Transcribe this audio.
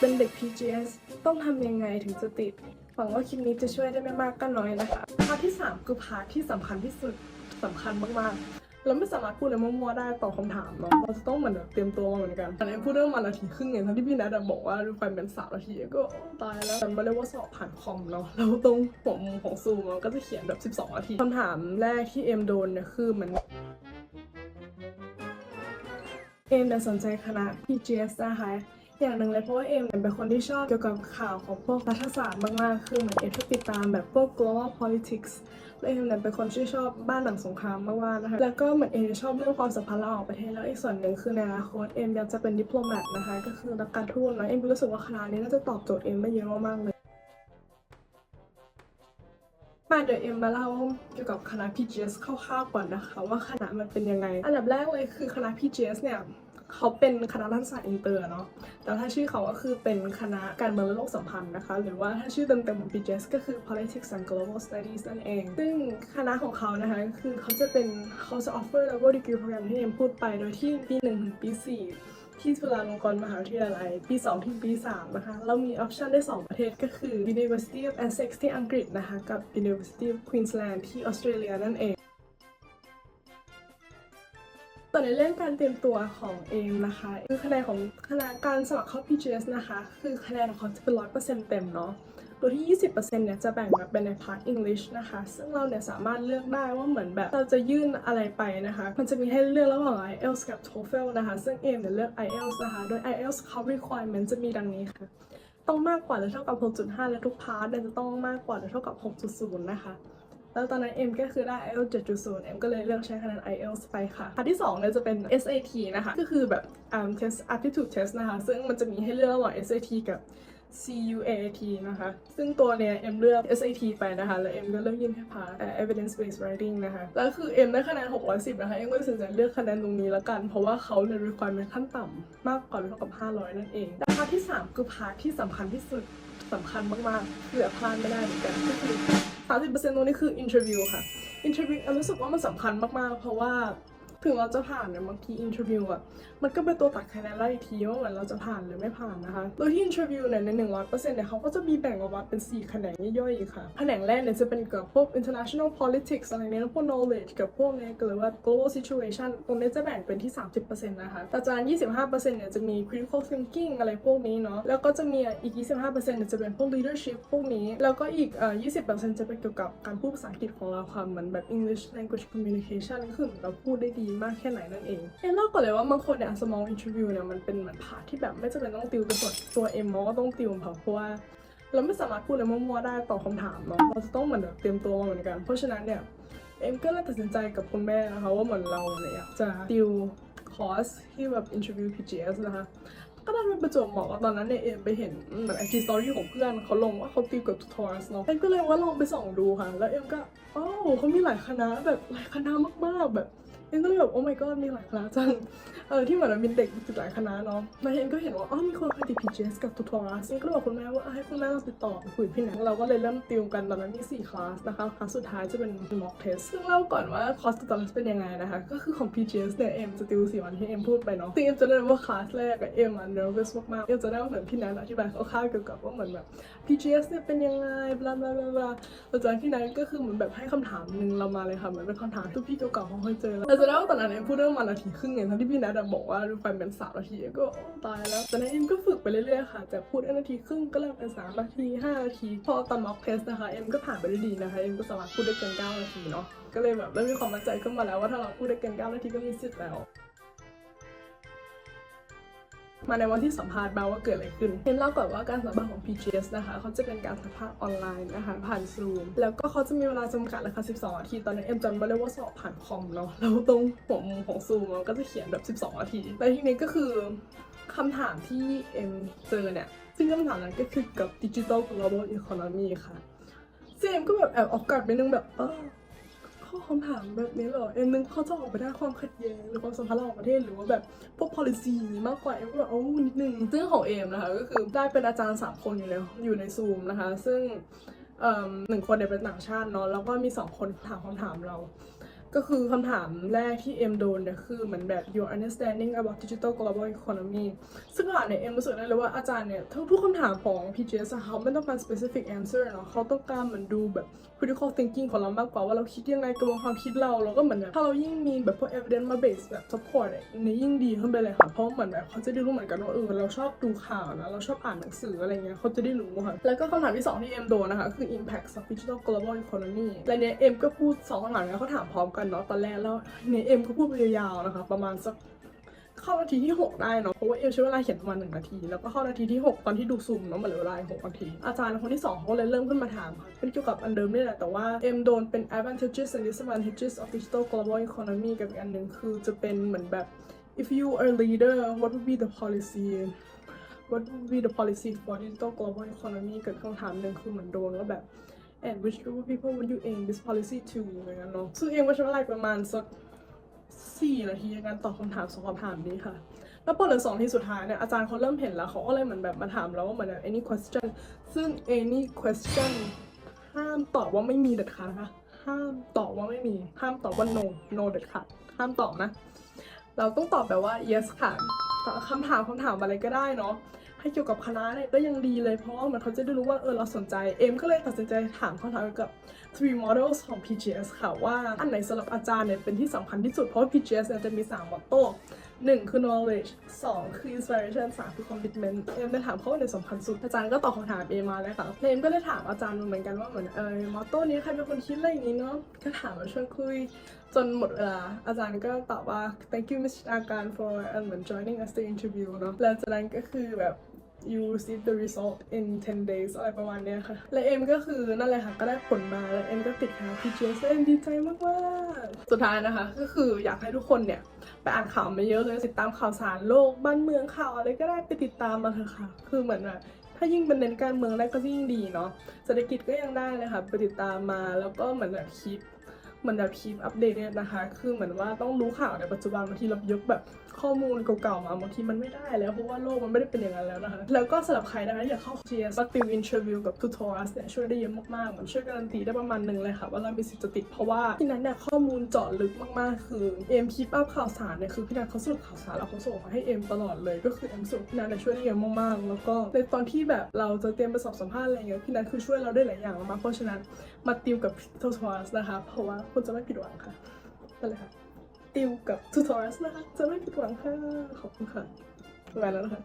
เป็นเด็ก PGS ต้องทำยังไงถึงจะติด หวังว่าคลิปนี้จะช่วยได้ไม่มากก็น้อยนะคะพาร์ทที่ 3 คือพาร์ทที่สำคัญที่สุดสำคัญมากๆ เราไม่สามารถพูดอะไรมั่วๆได้ตอบคำถามเนาะเราจะต้องเหมือนแบบเตรียมตัวมาเหมือนกันอันนี้พูดเรื่องมานาทีครึ่งเองทั้งที่พี่นัทบอกว่าดูไฟเป็นสามนาทีก็ตายแล้วแต่มาเรียกว่าสอบผ่านคอมเนาะแล้วตรงหัวมุมของซูมมันก็จะเขียนแบบ 12นาทีคำถามแรกที่เอ็มโดนเนี่ยคือมือนเอ็มเนี่สนใจคณะ PGS นะคะ อย่างหนึ่งเลยเพราะว่าเอมเนี่ยเป็นคนที่ชอบเกี่ยวกับข่าวของพวกรัฐศาสตร์มากๆ คือเหมือนเอมชอบติดตามแบบพวก global politics และเอมเนี่ยเป็นคนที่ชอบบ้านหนังสงครามมากๆนะคะ แล้วก็เหมือนเอมชอบเรื่องความสัมพันธ์ระหว่างประเทศ แล้วอีกส่วนหนึ่งคือในอนาคตเอมอยากจะเป็นดิปโลแมตนะคะ ก็คือนักการทูตนะเอมรู้สึกว่าคณะนี้น่าจะตอบโจทย์เอมได้เยอะมากๆเลยมาเดี๋ยวเอ็มมาเล่าเกี่ยวกับคณะ PGS คร่าวๆก่อนนะคะ ว่าคณะมันเป็นยังไง อันดับแรกเลยคือคณะ PGS เนี่ย เขาเป็นคณะรัฐศาสตร์อินเตอร์เนาะ แต่ถ้าชื่อเขาก็คือเป็นคณะการเมืองและโลกสัมพันธ์นะคะ หรือว่าถ้าชื่อเต็มๆของ PGS ก็คือ Politics and Global Studies นั่นเอง ซึ่งคณะของเขานะคะคือเขาจะเป็นเขาจะ offer level degree program ที่เอ็มพูดไป โดยที่ปี1ถึงปี4ที่จุฬาลงกรณ์มหาวิทยาลัยปี 2 ถึงปี 3 นะคะ เรามีออปชันได้ 2 ประเทศก็คือ University of Essex ที่อังกฤษนะคะ กับ University of Queensland ที่ออสเตรเลียนั่นเอง ต่อในเรื่องการเตรียมตัวของเอมนะคะ คือคะแนนของคณะการสมัครเข้า PGS นะคะ คือคะแนนของเขาจะเป็น100%เต็มเนาะโดยที่ 20%เนี่ยจะแบ่งมาเป็นในพาร์ท English นะคะ ซึ่งเราเนี่ยสามารถเลือกได้ว่าเหมือนแบบเราจะยื่นอะไรไปนะคะ มันจะมีให้เลือกระหว่าง IELTS กับ TOEFL นะคะ ซึ่งเอมเนี่ยเลือก IELTS นะคะ โดย IELTS เขา requirement จะมีดังนี้ค่ะ ต้องมากกว่าหรือเท่ากับ 6.5 และทุกพาร์ทเนี่ยจะต้องมากกว่าหรือเท่ากับ 6.0 นะคะ แล้วตอนนั้นเอ็มก็คือได้ IELTS 7.0 เอ็มก็เลยเลือกใช้คะแนน IELTS ไปค่ะพาร์ทที่2เนี่ยจะเป็น SAT นะคะ ก็คือแบบ um test aptitude test นะคะ ซึ่งมันจะมีให้เลือกระหว่าง SAT กับ CUAT นะคะ ซึ่งตัวเนี้ยเอ็มเลือก SAT ไปนะคะ แล้วเอ็มก็เลือกยื่นแค่พาร์ท evidence based writing นะคะ แล้วคือเอ็มได้คะแนน 610 นะคะ เอ็มก็เลยตัดสินใจเลือกคะแนนตรงนี้ละกัน เพราะว่าเขาเนี่ย requirement ขั้นต่ำมากกว่าหรือเท่ากับ 500 นั่นเองและพาร์ทที่ 3 คือพาร์ทที่สำคัญที่สุดสำคัญมากๆคือพลาดไม่ได้เหมือนกันก็คือ 30%ตรงนี้คืออินเทอร์วิวค่ะอินเทอร์วิวรู้สึกว่ามันสำคัญมากๆ เพราะว่า ถึงเราจะผ่านเนี่ยบางที interview อะมันก็เป็นตัวตัดคะแนนเราอีกทีว่าเหมือนเราจะผ่านหรือไม่ผ่านนะคะ โดยที่ interview เนี่ยใน100%เปอร์เซ็นต์เนี่ยเขาก็จะมีแบ่งออกมาเป็น4แขนงย่อยๆอีกค่ะ แขนงแรกเนี่ยจะเป็นเกี่ยวกับพวก international politics อะไรเนี้ยพวก knowledge กับพวกเนี้ยหรือว่า global situation ตรงนี้จะแบ่งเป็นที่ 30%นะคะแต่จากนั้น25%เนี่ยจะมี critical thinking อะไรพวกนี้เนาะ แล้วก็จะมีอีก 25%เนี่ยจะเป็นพวก leadership พวกนี้ แล้วก็อีกเอ่อ20%จะเป็นเกี่ยวกับการพูดภาษาอังกฤษของเราค่ะ เหมือนแบบ English language communication คือเหมือเราพูดได้ดีมากแค่ไหนนั่นเองเอ็มเล่าก่อนเลยว่าบางคนเนี่ย small interview เนี่ยมันเป็นเหมือนพาร์ทที่แบบไม่จำเป็นต้องติวเป็นส่วนตัวเอ็มมองว่าต้องติวเพราะว่าเราไม่สามารถพูดอะไรมั่วๆได้ตอบคำถามเนาะเราจะต้องเหมือนแบบเตรียมตัวเหมือนกัน เพราะฉะนั้นเนี่ยเอ็มก็เลยตัดสินใจกับคุณแม่นะคะว่าเหมือนเราเนี่ยจะติวคอร์สที่แบบ interview PGS นะคะก็ได้เป็นประจวบเหมาะตอนนั้นเนี่ยเอ็มไปเห็นเหมือนไอจีสตอรี่ของเพื่อนเขาลงว่าเขาติวกับทูทอร์สเนาะเอ็มก็เลยว่าลองไปส่องดูค่ะ แล้วเอ็มก็อ้าวเขามีหลายคณะแบบหลายคณะมากๆแบบ เอ็มก็เลยแบบโอ้ my god มีหลายคณะจัง เออที่เหมือนมันมีเด็กติดหลายคณะเนาะแล้วเอ็มก็เห็นว่า อ๋อ มีคนเคยติด PGS กับทูทอร์สเอ็มก็เลยบอกคุณแม่ว่าให้คุณแม่ลองติดต่อไปคุยพี่แหนเราก็เลยเริ่มติวกันตอนนั้นมีสี่คลาสนะคะ คลาสสุดท้ายจะเป็น mock test ซึ่งเล่าก่อนว่าคอร์สตอนนั้นเป็นยังไงนะคะ ก็คือของ PGS เนี่ยเอ็มจะติวสี่วันที่เอ็มพูดไปเนาะซึ่งเอ็มจะได้ว่าคลาสแรกอะเอ็มอะ nervous มากๆเอ็มจะได้ว่าเหมือนพี่แนนอธิบายคร่าวๆเกี่ยวกับว่าเหมือนแบบ PGS เนี่ยเป็นยังไงบลาบลาบลาบลาหลังจากที่นันก็คือเหมือนแบบให้คำถามหนึ่งเรามาเลยค่ะเหมือนเป็นคำถามที่พี่เก่าๆเขาเคยเจอแล้วจะได้ว่าตอนนั้นเอ็มพูดเรื่องมานาทีครึ่งไงทั้งที่พี่นทอะบอกว่าดูไฟเป็นสามนาทีก็ตายแล้วแต่นั้นเอ็มก็ฝึกไปเรื่อยๆค่ะจากพูดนาทีครึ่งก็เริ่มเป็นสามนาทีห้านาที พอตอนม็อกเทสนะคะเอ็มก็ผ่านไปได้ดีนะคะเอ็มก็สามารถพูดได้เกินเก้านาทีเนาะก็เลยแบบเริ่มมีความมั่นใจขึ้นมาแล้วว่าถ้าเราพูดได้เกินเก้านาทีก็มีสิทธิ์แล้ว มาในวันที่สัมภาษณ์บ้าว่าเกิดอะไรขึ้นเห็นเล่าก่อนว่าการสัมภาษณ์ของ PGS นะคะเขาจะเป็นการสัมภาษณ์ออนไลน์นะคะผ่านซูมแล้วก็เขาจะมีเวลาจำกัดเลยค่ะ12 นาที ตอนนั้นเอ็มจำไม่ได้ว่าสอบผ่านคอมเนาะแล้วตรงหัวมุมของซูมมันก็จะเขียนแบบ 12 นาทีและทีนี้ก็คือคำถามที่เอ็มเจอเนี่ย ซึ่งคำถามนั้นก็คือกับ Digital Global Economy ค่ะซึ่งเอ็มก็แบบแอบออกกัดไปนึงแบบเออ ข้อคำถามแบบนี้เหรอเอ็มนึกเขาจะออกไปด้าความขัดแย้งหรือความสัมพันธ์ระหว่างประเทศหรือว่าแบบพวก policy มากกว่าเอ็มก็แบบโอ้นิดนึงซึ่งของเอ็มนะคะก็คือได้เป็นอาจารย์สามคนอยู่แล้วอยู่ในซูมนะคะ ซึ่งหนึ่งคนเนี่ยเป็นต่างชาติเนาะแล้วก็มีสองคนถามคำถามเรา ก็คือคำถามแรกที่เอ็มโดนเนี่ยคือเหมือนแบบ your understanding about digital global economy ซึ่งอ่านเนี่ยเอ็มรู้สึกได้เลยว่าอาจารย์เนี่ยทั้งทุกคำถามของ PGS อะเขาไม่ต้องการ specific answer เนาะเขาต้องการเหมือนดูแบบ critical thinking ของเรามากกว่าว่าเราคิดยังไงกระบวนความคิดเราเราก็เหมือนแบบถ้าเรายิ่งมีแบบพวก evidence มา base แบบ support เนี่ยในยิ่งดีขึ้นไปเลยค่ะ เพราะเหมือนแบบเขาจะได้รู้เหมือนกันว่าเออเราชอบดูข่าวนะเราชอบอ่านหนังสืออะไรเงี้ยเขาจะได้รู้ค่ะ แล้วก็คำถามที่สองที่เอ็มโดนนะคะคือ impact of digital global economy และเนี่ยเอ็มก็พูดสองคำถามเนี้เขาถามพร้อมกันเนาะตอนแรกแล้วเนี่ยเอ็มก็พูดไปยาวๆนะคะ ประมาณสักเข้านาทีที่ 6 ได้เนาะเพราะว่าเอลใช้เวลาเขียนประมาณหนึ่งนาที แล้วก็เข้านาทีที่ 6 ตอนที่ดูซูมเนาะมันเหลือเวลาหกนาที อาจารย์คนที่2เขาก็เลยเริ่มขึ้นมาถามค่ะเป็นเกี่ยวกับอันเดิมนี่แหละ แต่ว่าเอ็มโดนเป็น advantages and disadvantages of digital global economy กับอีกอันหนึ่งคือจะเป็นเหมือนแบบ if you are leader what would be the policy what would be the policy for digital global economy เกิดคำถามหนึ่งคือเหมือนโดนว่าแบบ and which group of people would you aim this policy to อะไรเงี้ยเนาะซึ่งเอ็มก็ใช้เวลาประมาณสักสี่นาทีในการตอบคำถามสองคำถามนี้ค่ะ แล้วพอเหลือสองที่สุดท้ายเนี่ยอาจารย์เขาเริ่มเห็นแล้วเขาก็เลยเหมือนแบบมาถามเราว่าเหมือนแบบ any question ซึ่ง any question ห้ามตอบว่าไม่มีเด็ดขาดนะคะห้ามตอบว่าไม่มี ห้ามตอบว่า no no เด็ดขาดห้ามตอบนะ เราต้องตอบแบบว่า yes ค่ะตอบคำถามคำถามอะไรก็ได้เนาะ ให้เกี่ยวกับคณะเนี่ยก็ยังดีเลยเพราะว่ามันเขาจะได้รู้ว่าเออเราสนใจเอ็มก็เลยตัดสินใจถามคำถามเกี่ยวกับ three models ของ PGS ค่ะว่าอันไหนสำหรับอาจารย์เนี่ยเป็นที่สำคัญที่สุดเพราะ PGS เนี่ยจะมี3 motto หนึ่งคือ knowledge สองคือ inspiration สามคือ commitment เอมได้ถามเขาว่าอันไหนสำคัญสุด อาจารย์ก็ตอบคำถามเอมมาเลยค่ะเอมก็ได้ถามอาจารย์เหมือนกันว่าเหมือนเออมอตโต้นี้ใครเป็นคนคิดอะไรอย่างนี้เนาะก็ถามมาชวนคุย จนหมดเวลา อาจารย์ก็ตอบว่า thank you Mr. อาการ for เหมือน joining us the interview เนาะแล้วจากนั้นก็คือแบบ you receive the result in 10 days อะไรประมาณเนี้ยค่ะ และเอ็มก็คือนั่นแหละค่ะ ก็ได้ผลมา แล้วเอ็มก็ติดค่ะ PGS เอ็มดีใจมากๆสุดท้ายนะคะ ก็คืออยากให้ทุกคนเนี่ย ไปอ่านข่าวมาเยอะเลย ติดตามข่าวสารโลก บ้านเมืองข่าวอะไรก็ได้ไปติดตามมาเถอะค่ะ คือเหมือนแบบถ้ายิ่งเป็นเน้นการเมืองได้ก็ยิ่งดีเนาะ เศรษฐกิจก็ยังได้เลยค่ะ ไปติดตามมา แล้วก็เหมือนแบบคิด เหมือนแบบคีปอัปเดตเนี่ยนะคะ คือเหมือนว่าต้องรู้ข่าวในปัจจุบันบางทีเรายกแบบข้อมูลเก่าๆมาบางทีมันไม่ได้แล้วเพราะว่าโลกมันไม่ได้เป็นอย่างนั้นแล้วนะคะ แล้วก็สำหรับใครนะคะอยากเข้า GS บัตติวอินเทอร์วิวกับ Tutorials เนี่ยช่วยได้เยอะมากๆมันช่วยการันตีได้ประมาณหนึ่งเลยค่ะว่าเรามีสิทธิ์จะติดเพราะว่าที่นั้นเนี่ยข้อมูลเจาะลึกมากๆ คือเอ็มคีปอัพข่าวสารเนี่ยคือพี่นัทเขาสรุปข่าวสารแล้วเขาส่งมาให้เอ็มตลอดเลยก็คือเอ็มส่งพี่นัทเนี่ยช่วยได้เยอะมากๆ แล้วก็ในตอนที่แบบเราจะเตรียมไปสอบสัมภาษณ์อะไรเงี้ยพี่นัทคือช่วยเราได้หลายอย่างมากเพราะฉะนั้นมาติวกับ Tutorials นะคะเพราะว่าคุณจะไม่ผิดหวังค่ะนั่นแหละค่ะติวกับทูทอรัสนะคะจะไม่ผิดหวังค่ะ ขอบคุณค่ะประมาณนั้นนะคะ